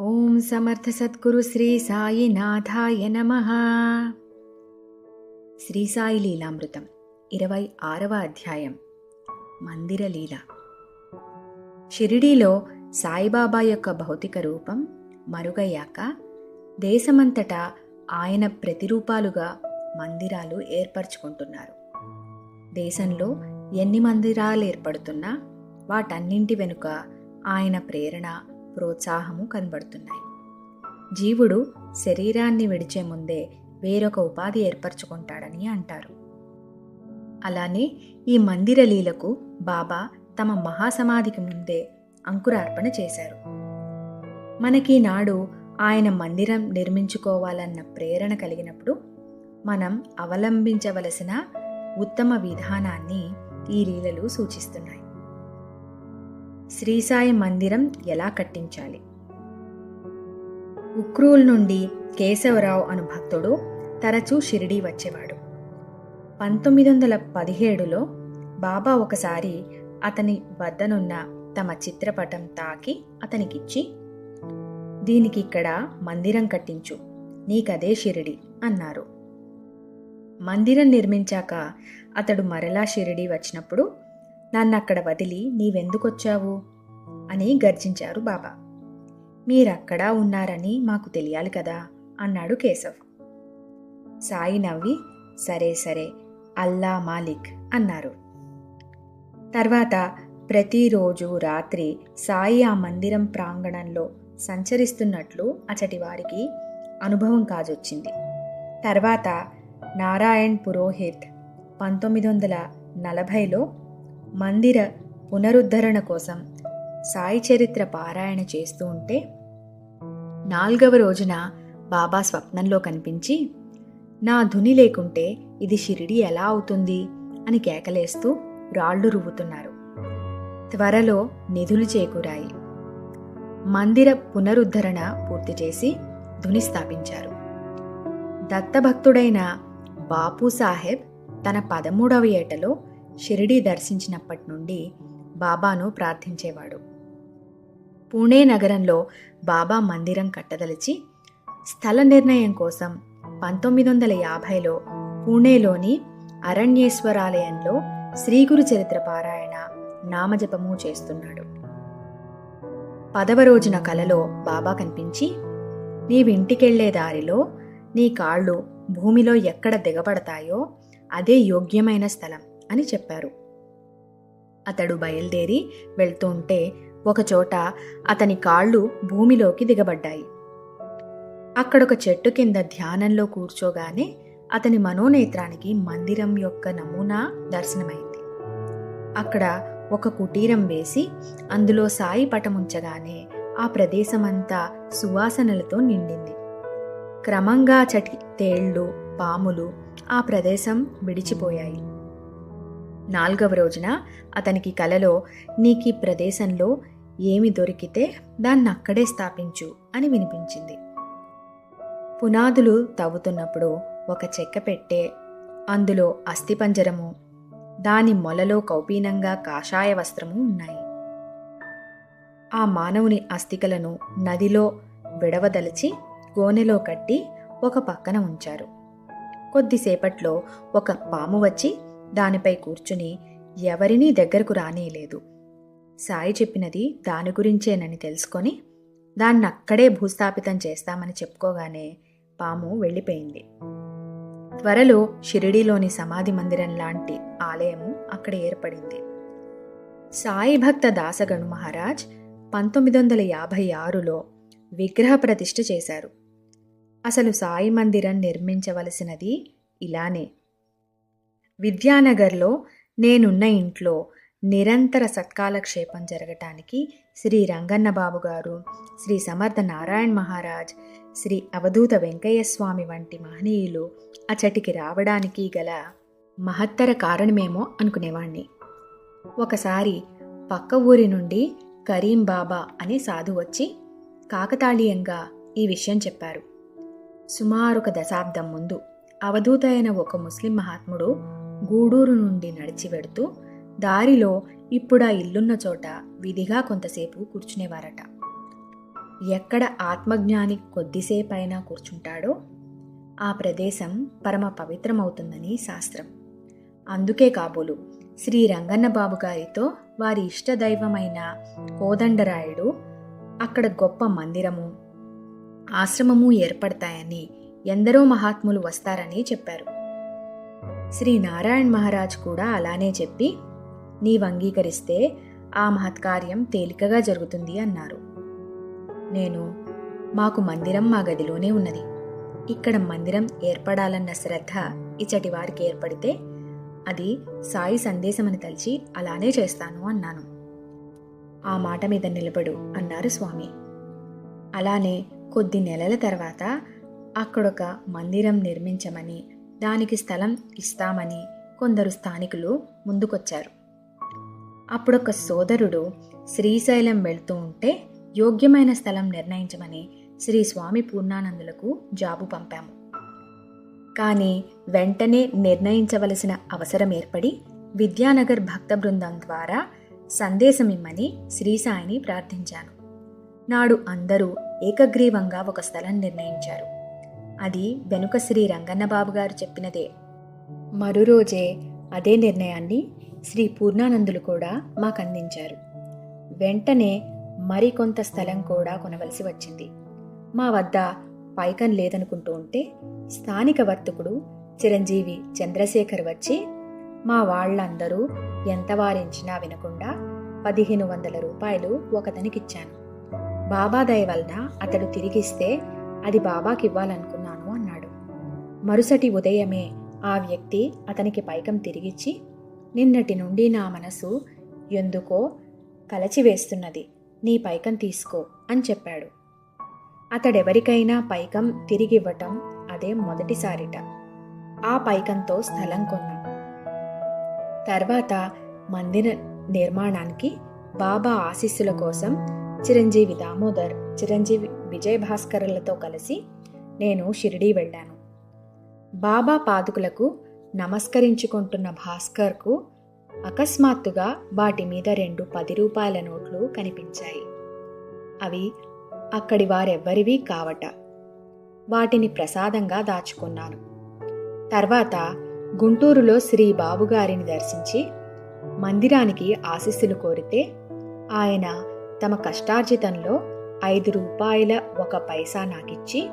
ఓం సమర్థ సద్గురు శ్రీ సాయి నాథాయ నమ. శ్రీ సాయి లీలామృతం ఇరవై ఆరవ అధ్యాయం మందిర లీల. షిరిడీలో సాయిబాబా యొక్క భౌతిక రూపం మరుగయ్యాక దేశమంతటా ఆయన ప్రతిరూపాలుగా మందిరాలు ఏర్పరచుకుంటున్నారు. దేశంలో ఎన్ని మందిరాలు ఏర్పడుతున్నా వాటన్నింటి వెనుక ఆయన ప్రేరణ ప్రోత్సాహము కనబడుతున్నాయి. జీవుడు శరీరాన్ని విడిచే ముందే వేరొక ఉపాధి ఏర్పరచుకుంటాడని అంటారు. అలానే ఈ మందిర లీలకు బాబా తమ మహాసమాధికి ముందే అంకురార్పణ చేశారు. మనకి నాడు ఆయన మందిరం నిర్మించుకోవాలన్న ప్రేరణ కలిగినప్పుడు మనం అవలంబించవలసిన ఉత్తమ విధానాన్ని ఈ లీలలు సూచిస్తున్నాయి. శ్రీసాయి మందిరం ఎలా కట్టించాలి? ఉక్రూల్ నుండి కేశవరావు అను భక్తుడు తరచూ షిరిడీ వచ్చేవాడు. పంతొమ్మిది వందల పదిహేడులో బాబా ఒకసారి అతని వద్దనున్న తమ చిత్రపటం తాకి అతనికిచ్చి దీనికి ఇక్కడ మందిరం కట్టించు నీకదే షిరిడి అన్నారు. మందిరం నిర్మించాక అతడు మరలా షిరిడి వచ్చినప్పుడు నన్నక్కడ వదిలి నీవెందుకొచ్చావు? అని గర్జించారు బాబా. మీరక్కడా ఉన్నారని మాకు తెలియాలి కదా అన్నాడు కేశవ్. సాయి నవ్వి సరే సరే అల్లా మాలిక్ అన్నారు. తర్వాత ప్రతిరోజు రాత్రి సాయి ఆ మందిరం ప్రాంగణంలో సంచరిస్తున్నట్లు అచటి వారికి అనుభవం కాజొచ్చింది. తర్వాత నారాయణ్ పురోహిత్ పంతొమ్మిది వందల నలభైలో మందిర పునరుద్ధరణ కోసం సాయి చరిత్ర పారాయణ చేస్తూ ఉంటే నాలుగవ రోజున బాబా స్వప్నంలో కనిపించి నా ధుని లేకుంటే ఇది షిరిడి ఎలా అవుతుంది? అని కేకలేస్తూ రాళ్ళు రువ్వుతున్నారు. త్వరలో నిధులు చేకూరాయి. మందిర పునరుద్ధరణ పూర్తి చేసి ధుని స్థాపించారు. దత్తభక్తుడైన బాపు సాహెబ్ తన పదమూడవ ఏటలో షిరిడీ దర్శించినప్పటి నుండి బాబాను ప్రార్థించేవాడు. పూణే నగరంలో బాబా మందిరం కట్టదలిచి స్థల నిర్ణయం కోసం పంతొమ్మిది వందల యాభైలో పూణేలోని అరణ్యేశ్వరాలయంలో శ్రీగురు చరిత్ర పారాయణ నామజపము చేస్తున్నాడు. పదవ రోజున కలలో బాబా కనిపించి నీవింటికెళ్ళే దారిలో నీ కాళ్ళు భూమిలో ఎక్కడ దిగబడతాయో అదే యోగ్యమైన స్థలం. అని చెప్పారు. అతడు బయలుదేరి వెళ్తుంటే ఒకచోట అతని కాళ్ళు భూమిలోకి దిగబడ్డాయి. అక్కడొక చెట్టు కింద ధ్యానంలో కూర్చోగానే అతని మనోనేత్రానికి మందిరం యొక్క నమూనా దర్శనమైంది. అక్కడ ఒక కుటీరం వేసి అందులో సాయి పటముంచగానే ఆ ప్రదేశమంతా సువాసనలతో నిండింది. క్రమంగా చటి తేళ్ళు పాములు ఆ ప్రదేశం విడిచిపోయాయి. నాలుగవ రోజున అతనికి కలలో నీకీ ప్రదేశంలో ఏమి దొరికితే దాన్ని అక్కడే స్థాపించు అని వినిపించింది. పునాదులు తవ్వుతున్నప్పుడు ఒక చెక్క పెట్టే అందులో అస్థిపంజరము దాని మొలలో కౌపీనంగా కాషాయ వస్త్రము ఉన్నాయి. ఆ మానవుని అస్థికలను నదిలో విడవదలిచి గోనెలో కట్టి ఒక పక్కన ఉంచారు. కొద్దిసేపట్లో ఒక పాము వచ్చి దానిపై కూర్చుని ఎవరినీ దగ్గరకు రానేలేదు సాయి చెప్పినది దాని గురించేనని తెలుసుకొని దాన్ని అక్కడే భూస్థాపితం చేస్తామని చెప్పుకోగానే పాము వెళ్ళిపోయింది. త్వరలో షిరిడీలోని సమాధి మందిరం లాంటి ఆలయము అక్కడ ఏర్పడింది. సాయి భక్త దాసగణు మహారాజ్ పంతొమ్మిది వందల యాభై ఆరులో విగ్రహ ప్రతిష్ఠ చేశారు. అసలు సాయి మందిరం నిర్మించవలసినది ఇలానే విద్యానగర్లో నేనున్న ఇంట్లో నిరంతర సత్కాలక్షేపం జరగటానికి శ్రీ రంగన్నబాబు గారు శ్రీ సమర్థ నారాయణ్ మహారాజ్ శ్రీ అవధూత వెంకయ్య స్వామి వంటి మహనీయులు అచటికి రావడానికి గల మహత్తర కారణమేమో అనుకునేవాణ్ణి. ఒకసారి పక్క ఊరి నుండి కరీం బాబా అనే సాధు వచ్చి కాకతాళీయంగా ఈ విషయం చెప్పారు. సుమారు ఒక దశాబ్దం ముందు అవధూత అయిన ఒక ముస్లిం మహాత్ముడు గూడూరు నుండి నడిచి వెడుతూ దారిలో ఇప్పుడా ఇల్లున్న చోట విధిగా కొంతసేపు కూర్చునేవారట. ఎక్కడ ఆత్మజ్ఞాని కొద్దిసేపైనా కూర్చుంటాడో ఆ ప్రదేశం పరమ పవిత్రమవుతుందని శాస్త్రం. అందుకే కాబోలు శ్రీ రంగన్న బాబు గారితో వారి ఇష్టదైవమైన కోదండరాయుడు అక్కడ గొప్ప మందిరము ఆశ్రమము ఏర్పడతాయని ఎందరో మహాత్ములు వస్తారని చెప్పారు. శ్రీ నారాయణ్ మహారాజ్ కూడా అలానే చెప్పి నీవు అంగీకరిస్తే ఆ మహత్కార్యం తేలికగా జరుగుతుంది అన్నారు. నేను మాకు మందిరం మా గదిలోనే ఉన్నది. ఇక్కడ మందిరం ఏర్పడాలన్న శ్రద్ధ ఇచ్చటి వారికి ఏర్పడితే అది సాయి సందేశమని తలిచి అలానే చేస్తాను అన్నాను. ఆ మాట మీద నిలబడు అన్నారు స్వామి. అలానే కొద్ది నెలల తర్వాత అక్కడొక మందిరం నిర్మించమని దానికి స్థలం ఇస్తామని కొందరు స్థానికులు ముందుకొచ్చారు. అప్పుడొక సోదరుడు శ్రీశైలం వెళ్తూ ఉంటే యోగ్యమైన స్థలం నిర్ణయించమని శ్రీ స్వామి పూర్ణానందులకు జాబు పంపాము. కానీ వెంటనే నిర్ణయించవలసిన అవసరం ఏర్పడి విద్యానగర్ భక్త బృందం ద్వారా సందేశం ఇమ్మని శ్రీసాయిని ప్రార్థించాను. నాడు అందరూ ఏకగ్రీవంగా ఒక స్థలం నిర్ణయించారు. అది వెనుక శ్రీ రంగన్నబాబు గారు చెప్పినదే. మరురోజే అదే నిర్ణయాన్ని శ్రీ పూర్ణానందులు కూడా మాకు అందించారు. వెంటనే మరికొంత స్థలం కూడా కొనవలసి వచ్చింది. మా వద్ద పైకం లేదనుకుంటూ ఉంటే స్థానిక వర్తకుడు చిరంజీవి చంద్రశేఖర్ వచ్చి మా వాళ్ళందరూ ఎంత వారించినా వినకుండా పదిహేను వందల రూపాయలు ఒకతనికిచ్చాను బాబాదయ వలన అతడు తిరిగిస్తే అది బాబాకి ఇవ్వాలనుకున్నాను అన్నాడు. మరుసటి ఉదయమే ఆ వ్యక్తి అతనికి పైకం తిరిగిచ్చి నిన్నటి నుండి నా మనసు ఎందుకో కలచివేస్తున్నది నీ పైకం తీసుకో అని చెప్పాడు. అతడెవరికైనా పైకం తిరిగివ్వటం అదే మొదటిసారిట. ఆ పైకంతో స్థలం కొన్నా. తర్వాత మందిర నిర్మాణానికి బాబా ఆశీస్సుల కోసం చిరంజీవి దామోదర్ చిరంజీవి విజయ్ భాస్కర్లతో కలిసి నేను షిరిడీ వెళ్ళాను. బాబా పాదుకులకు నమస్కరించుకుంటున్న భాస్కర్కు అకస్మాత్తుగా వాటి మీద రెండు పది రూపాయల నోట్లు కనిపించాయి. అవి అక్కడి వారెవ్వరివి కావట. వాటిని ప్రసాదంగా దాచుకున్నాను. తర్వాత గుంటూరులో శ్రీ బాబుగారిని దర్శించి మందిరానికి ఆశీస్సులు కోరితే ఆయన తమ కష్టార్జితంలో ఐదు రూపాయల ఒక పైసా నాకిచ్చి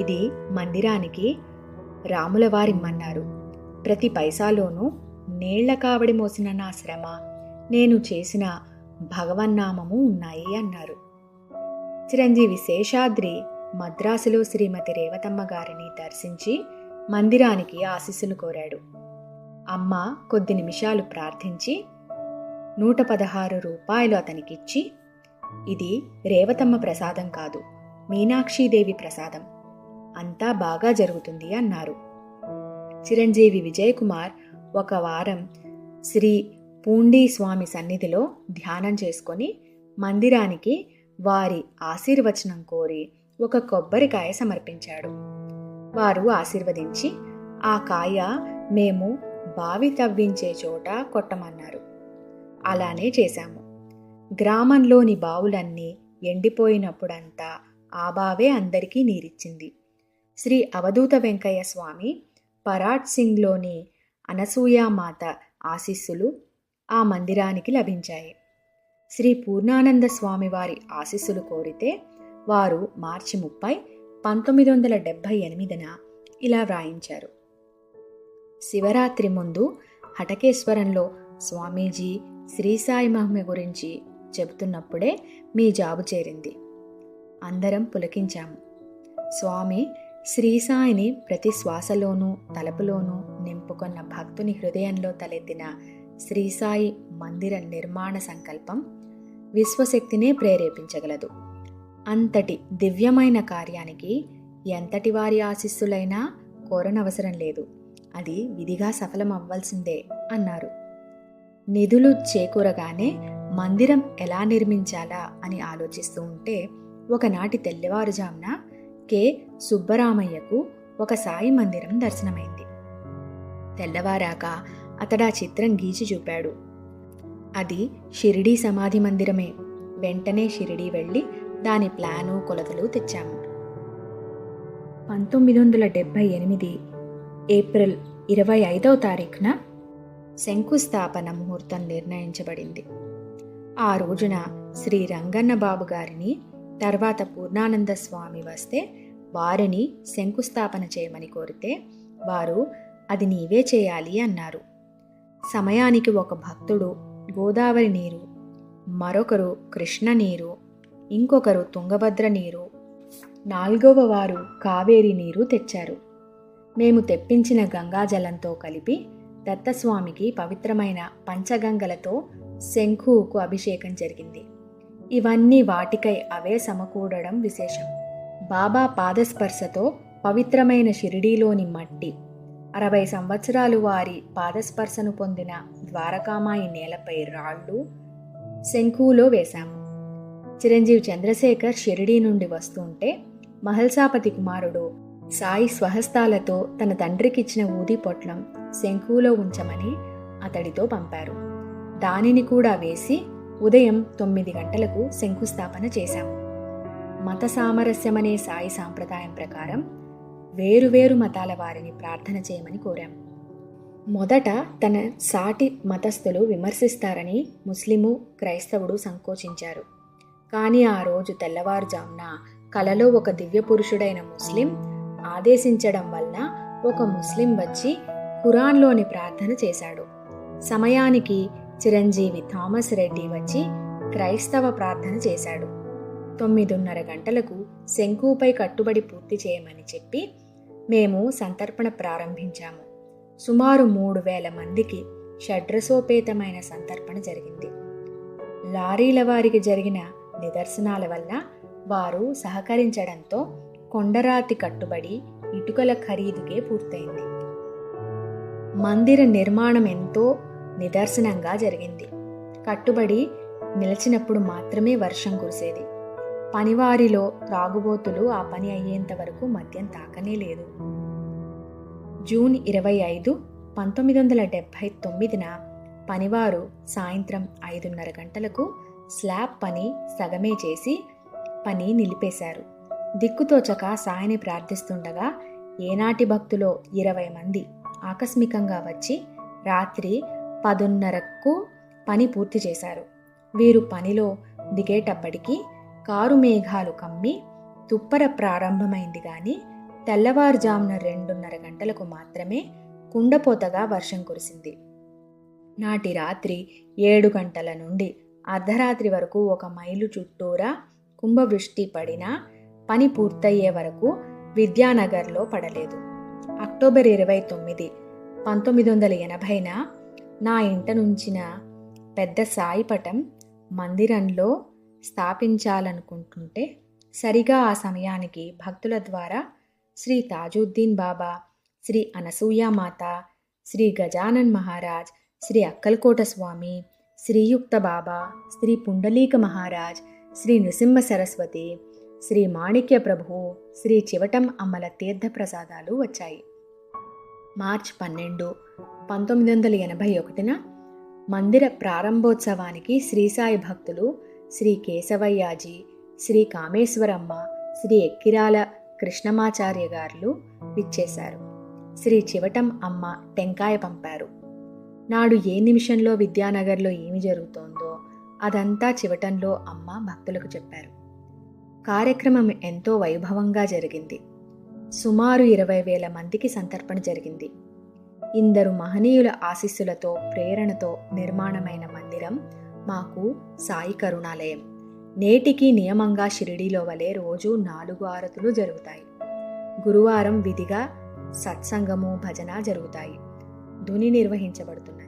ఇది మందిరానికి రాములవారిమ్మన్నారు ప్రతి పైసాలోనూ నీళ్ళ కావడి మోసిన నా శ్రమ నేను చేసిన భగవన్నామము ఉన్నాయి అన్నారు. చిరంజీవి శేషాద్రి మద్రాసులో శ్రీమతి రేవతమ్మ గారిని దర్శించి మందిరానికి ఆశీస్సులు కోరాడు. అమ్మ కొద్ది నిమిషాలు ప్రార్థించి నూట పదహారు రూపాయలు అతనికిచ్చి ఇది రేవతమ్మ ప్రసాదం కాదు మీనాక్షీదేవి ప్రసాదం. అంతా బాగా జరుగుతుంది అన్నారు. చిరంజీవి విజయ్ కుమార్ ఒక వారం శ్రీ పూండీ స్వామి సన్నిధిలో ధ్యానం చేసుకొని మందిరానికి వారి ఆశీర్వచనం కోరి ఒక కొబ్బరికాయ సమర్పించాడు. వారు ఆశీర్వదించి ఆ కాయ మేము బావి తవ్వించే చోట కొట్టమన్నారు. అలానే చేశాము. గ్రామంలోని బావులన్నీ ఎండిపోయినప్పుడంతా ఆ బావే అందరికీ నీరిచ్చింది. శ్రీ అవధూత వెంకయ్య స్వామి పరాట్ సింగ్లోని అనసూయామాత ఆశీస్సులు ఆ మందిరానికి లభించాయి. శ్రీ పూర్ణానంద స్వామి వారి ఆశీస్సులు కోరితే వారు మార్చి ముప్పై పంతొమ్మిది వందల డెబ్భై ఎనిమిదిన ఇలా వ్రాయించారు. శివరాత్రి ముందు హటకేశ్వరంలో స్వామీజీ శ్రీసాయి మహిమ గురించి చెబుతున్నప్పుడే మీ జాబు చేరింది. అందరం పులకించాము. స్వామి శ్రీసాయిని ప్రతి శ్వాసలోనూ తలపులోనూ నింపుకొన్న భక్తుని హృదయంలో తలెత్తిన శ్రీసాయి మందిర నిర్మాణ సంకల్పం విశ్వశక్తినే ప్రేరేపించగలదు. అంతటి దివ్యమైన కార్యానికి ఎంతటి వారి ఆశిస్సులైనా కోరనవసరం లేదు. అది విధిగా సఫలం అవ్వాల్సిందే అన్నారు. నిధులు చేకూరగానే మందిరం ఎలా నిర్మించాలా అని ఆలోచిస్తూ ఉంటే ఒకనాటి తెల్లవారుజామున కె. సుబ్బరామయ్యకు ఒక సాయి మందిరం దర్శనమైంది. తెల్లవారాక అతడా చిత్రం గీచి చూపాడు. అది షిరిడీ సమాధి మందిరమే. వెంటనే షిరిడీ వెళ్ళి దాని ప్లాను కొలతలు తెచ్చాము. పంతొమ్మిది వందల డెబ్భై ఎనిమిది ఏప్రిల్ ఇరవై ఐదవ తారీఖున శంకుస్థాపన ముహూర్తం నిర్ణయించబడింది. ఆ రోజున శ్రీ రంగన్న బాబు గారిని తర్వాత పూర్ణానంద స్వామి వస్తే వారిని శంకుస్థాపన చేయమని కోరితే వారు అది నీవే చేయాలి అన్నారు. సమయానికి ఒక భక్తుడు గోదావరి నీరు మరొకరు కృష్ణ నీరు ఇంకొకరు తుంగభద్ర నీరు నాలుగవ వారు కావేరి నీరు తెచ్చారు. మేము తెప్పించిన గంగాజలంతో కలిపి దత్తస్వామికి పవిత్రమైన పంచగంగలతో శంఖుకు అభిషేకం జరిగింది. ఇవన్నీ వాటికై అవే సమకూడడం విశేషం. బాబా పాదస్పర్శతో పవిత్రమైన షిరిడీలోని మట్టి అరవై సంవత్సరాలు వారి పాదస్పర్శను పొందిన ద్వారకామాయి నేలపై రాళ్ళు శంఖులో వేశాము. చిరంజీవి చంద్రశేఖర్ షిరిడీ నుండి వస్తుంటే మహల్సాపతి కుమారుడు సాయి స్వహస్తాలతో తన తండ్రికిచ్చిన ఊది పొట్లం శంఖులో ఉంచమని అతడితో పంపారు. దానిని కూడా వేసి ఉదయం తొమ్మిది గంటలకు శంకుస్థాపన చేశాము. మత సామరస్యమనే సాయి సాంప్రదాయం ప్రకారం వేరువేరు మతాల వారిని ప్రార్థన చేయమని కోరాం. మొదట తన సాటి మతస్థులు విమర్శిస్తారని ముస్లిము క్రైస్తవుడు సంకోచించారు. కానీ ఆ రోజు తెల్లవారుజామున కలలో ఒక దివ్య పురుషుడైన ముస్లిం ఆదేశించడం వలన ఒక ముస్లిం వచ్చి ఖురాన్లోని ప్రార్థన చేశాడు. సమయానికి చిరంజీవి థామస్ రెడ్డి వచ్చి క్రైస్తవ ప్రార్థన చేశాడు. తొమ్మిదిన్నర గంటలకు శంకుపై కట్టుబడి పూర్తి చేయమని చెప్పి మేము సంతర్పణ ప్రారంభించాము. సుమారు మూడు వేల మందికి షడ్రసోపేతమైన సంతర్పణ జరిగింది. లారీల వారికి జరిగిన నిదర్శనాల వల్ల వారు సహకరించడంతో కొండరాతి కట్టుబడి ఇటుకల ఖరీదుకే పూర్తయింది. మందిర నిర్మాణం ఎంతో నిదర్శనంగా జరిగింది. కట్టుబడి నిలిచినప్పుడు మాత్రమే వర్షం కురిసేది. పనివారిలో త్రాగుబోతులు ఆ పని అయ్యేంత వరకు మద్యం తాకనే లేదు. జూన్ ఇరవై ఐదు పంతొమ్మిది వందల డెబ్భై తొమ్మిదిన పనివారు సాయంత్రం ఐదున్నర గంటలకు స్లాబ్ పని సగమే చేసి పని నిలిపేశారు. దిక్కుతోచక సాయని ప్రార్థిస్తుండగా ఏనాటి భక్తులో ఇరవై మంది ఆకస్మికంగా వచ్చి రాత్రి పదున్నరకు పని పూర్తి చేశారు. వీరు పనిలో దిగేటప్పటికీ కారు మేఘాలు కమ్మి తుప్పర ప్రారంభమైంది గాని తెల్లవారుజామున రెండున్నర గంటలకు మాత్రమే కుండపోతగా వర్షం కురిసింది. నాటి రాత్రి ఏడు గంటల నుండి అర్ధరాత్రి వరకు ఒక మైలు చుట్టూరా కుంభవృష్టి పడినా పని పూర్తయ్యే వరకు విద్యానగర్లో పడలేదు. అక్టోబర్ ఇరవై తొమ్మిది పంతొమ్మిది వందల ఎనభైన నా ఇంట నుంచిన పెద్ద సాయిపటం మందిరంలో స్థాపించాలనుకుంటుంటే సరిగా ఆ సమయానికి భక్తుల ద్వారా శ్రీ తాజుద్దీన్ బాబా శ్రీ అనసూయామాత శ్రీ గజానన్ మహారాజ్ శ్రీ అక్కల్కోట స్వామి శ్రీయుక్త బాబా శ్రీ పుండలీక మహారాజ్ శ్రీ నృసింహ సరస్వతి శ్రీ మాణిక్య ప్రభు శ్రీ చివటం అమ్మల తీర్థప్రసాదాలు వచ్చాయి. మార్చ్ పన్నెండు పంతొమ్మిది వందల ఎనభై ఒకటిన మందిర ప్రారంభోత్సవానికి శ్రీసాయి భక్తులు శ్రీ కేశవయ్యాజీ శ్రీ కామేశ్వరమ్మ శ్రీ ఎక్కిరాల కృష్ణమాచార్య గారులు విచ్చేశారు. శ్రీ చివటం అమ్మ టెంకాయ పంపారు. నాడు ఏ నిమిషంలో విద్యానగర్లో ఏమి జరుగుతోందో అదంతా చివటంలో అమ్మ భక్తులకు చెప్పారు. కార్యక్రమం ఎంతో వైభవంగా జరిగింది. సుమారు ఇరవై వేల మందికి సంతర్పణ జరిగింది. ఇందరు మహనీయుల ఆశీస్సులతో ప్రేరణతో నిర్మాణమైన మందిరం మాకు సాయి కరుణాలయం. నేటికి నియమంగా షిరిడీలో వలె రోజు నాలుగు ఆరతులు జరుగుతాయి. గురువారం విధిగా సత్సంగము భజన జరుగుతాయి. ధుని నిర్వహించబడుతున్నాయి